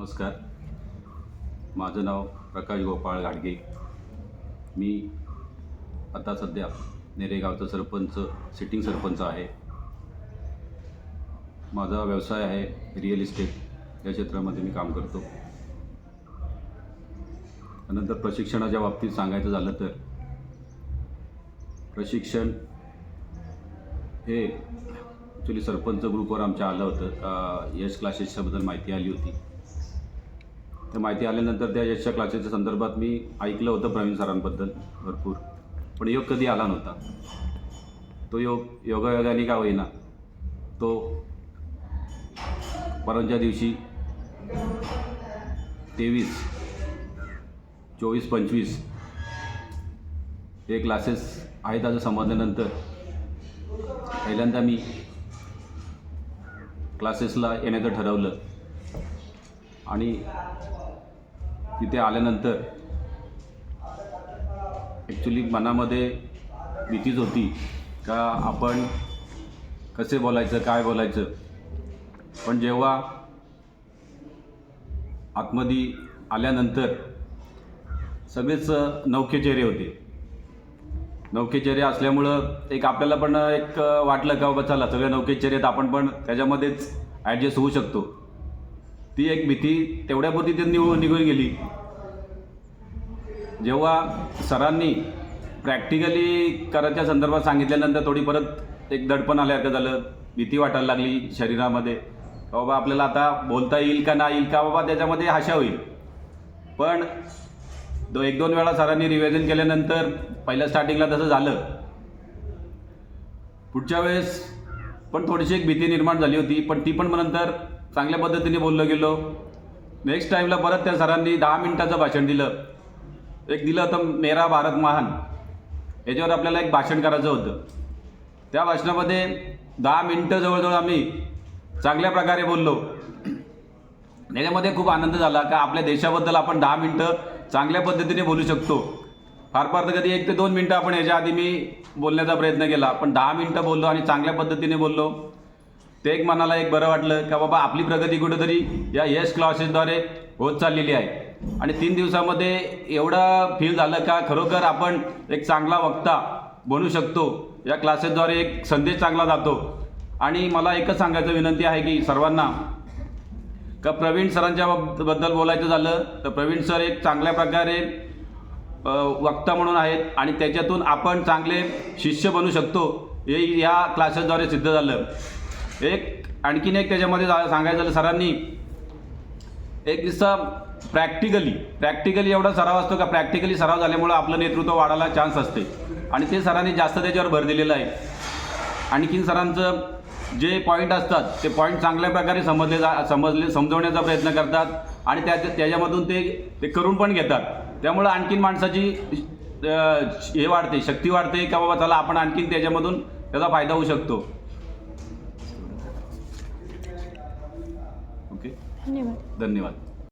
नमस्कार. माझं नाव प्रकाश गोपाळ गाडगे. मी आता सध्या नेरेगावचा सरपंच सिटिंग सरपंच आहे. माझा व्यवसाय आहे रिअल इस्टेट या क्षेत्रामध्ये मी काम करतो. त्यानंतर प्रशिक्षणाच्या बाबतीत सांगायचं झालं तर प्रशिक्षण हे ॲक्च्युली सरपंच ग्रुपवर आमच्या आलं होतं. का यश क्लासेसच्याबद्दल माहिती आली होती. ते माहिती आल्यानंतर त्या यशच्या क्लासेसच्या संदर्भात मी ऐकलं होतं प्रवीण सरांबद्दल भरपूर. पण योग कधी आला नव्हता. तो योग योगायोगाने का होईना. तो परवाच्या दिवशी तेवीस चोवीस पंचवीस हे क्लासेस आहेत असं समजल्यानंतर पहिल्यांदा मी क्लासेसला येण्याचं ठरवलं. आणि तिथे आल्यानंतर ॲक्च्युली मनामध्ये भीतीच होती का आपण कसे बोलायचं काय बोलायचं? पण जेव्हा आतमध्ये आल्यानंतर सगळेच नौके चेहरे होते. नौके चेहरे असल्यामुळं एक आपल्याला पण एक वाटलं का बाबा चला सगळे नौके चेहरे आहेत आपण पण त्याच्यामध्येच ॲडजस्ट होऊ शकतो. ती एक भीती तेवढ्यापुरती ती निघून निघून गेली. जेव्हा सरांनी प्रॅक्टिकली करायच्या संदर्भात सांगितल्यानंतर थोडी परत एक दडपण आल्यासारखं झालं. भीती वाटायला लागली शरीरामध्ये. बाबा आपल्याला आता बोलता येईल का नाही येईल का? बाबा त्याच्यामध्ये आशा होईल. पण दो एक दोन वेळा सरांनी रिव्हिजन केल्यानंतर पहिल्या स्टार्टिंगला तसं झालं. पुढच्या वेळेस पण थोडीशी एक भीती निर्माण झाली होती. पण ती पण नंतर चांगल्या पद्धतीने बोललो गेलो. नेक्स्ट टाईमला परत त्या सरांनी दहा मिनिटाचं भाषण दिलं. एक दिलं होतं मेरा भारत महान. याच्यावर आपल्याला एक भाषण करायचं होतं. त्या भाषणामध्ये दहा मिनटं जवळजवळ आम्ही चांगल्या प्रकारे बोललो. त्याच्यामध्ये खूप आनंद झाला का आपल्या देशाबद्दल आपण दहा मिनटं चांगल्या पद्धतीने बोलू शकतो. फार फार तर कधी एक ते दोन मिनटं आपण याच्या आधी मी बोलण्याचा प्रयत्न केला पण दहा मिनटं बोललो आणि चांगल्या पद्धतीने बोललो. ते एक मनाला एक बरं वाटलं का बाबा आपली प्रगती कुठेतरी या यश क्लासेसद्वारे होत चाललेली आहे. आणि तीन दिवसामध्ये एवढं फील झालं का खरोखर आपण एक चांगला वक्ता बनू शकतो. या क्लासेसद्वारे एक संदेश चांगला जातो. आणि मला एकच सांगायचं विनंती आहे की सर्वांना का प्रवीण सरांच्या बद्दल बोलायचं झालं तर प्रवीण सर एक चांगल्या प्रकारे वक्ता म्हणून आहेत आणि त्याच्यातून आपण चांगले शिष्य बनू शकतो. हे या क्लासेसद्वारे सिद्ध झालं. एक आणखीन एक त्याच्यामध्ये जा- सांगायचं झालं सरांनी. एक दिवसा प्रॅक्टिकली प्रॅक्टिकली एवढा सराव असतो का? प्रॅक्टिकली सराव झाल्यामुळं आपलं नेतृत्व वाढायला चान्स असते. आणि ते सरांनी जास्त त्याच्यावर भर दिलेला आहे. आणखीन सरांचं जे पॉईंट असतात ते पॉईंट चांगल्या प्रकारे समजले जा समजले समजवण्याचा प्रयत्न करतात आणि त्या त्याच्यामधून ते ते करून पण घेतात. त्यामुळं आणखीन माणसाची हे वाढते शक्ती वाढते का बाबा चला आपण आणखीन त्याच्यामधून त्याचा फायदा होऊ शकतो. ओके धन्यवाद धन्यवाद